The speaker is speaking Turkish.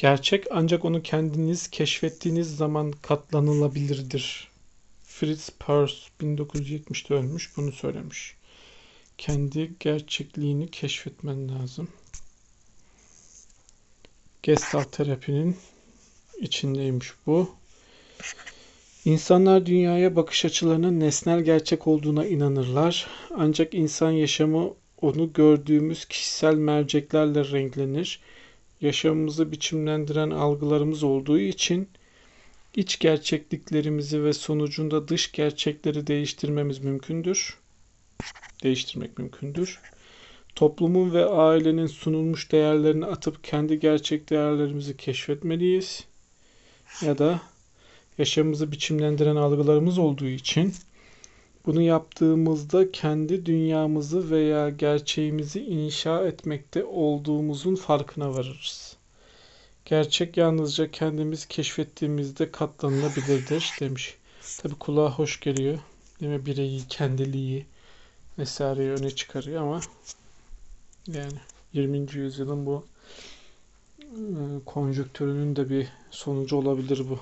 Gerçek ancak onu kendiniz keşfettiğiniz zaman katlanılabilirdir. Fritz Perls 1970'te ölmüş bunu söylemiş. Kendi gerçekliğini keşfetmen lazım. Gestalt terapinin içindeymiş bu. İnsanlar dünyaya bakış açılarının nesnel gerçek olduğuna inanırlar. Ancak insan yaşamı onu gördüğümüz kişisel merceklerle renklenir. Yaşamımızı biçimlendiren algılarımız olduğu için iç gerçekliklerimizi ve sonucunda dış gerçekleri değiştirmemiz mümkündür. Değiştirmek mümkündür. Toplumun ve ailenin sunulmuş değerlerini atıp kendi gerçek değerlerimizi keşfetmeliyiz. Ya da yaşamımızı biçimlendiren algılarımız olduğu için bunu yaptığımızda kendi dünyamızı veya gerçeğimizi inşa etmekte olduğumuzun farkına varırız. Gerçek yalnızca kendimiz keşfettiğimizde katlanılabilirdir demiş. Tabi kulağa hoş geliyor. Değil mi? Bireyi, kendiliği vesaireyi öne çıkarıyor ama yani 20. yüzyılın bu e, konjonktürünün de bir sonucu olabilir bu.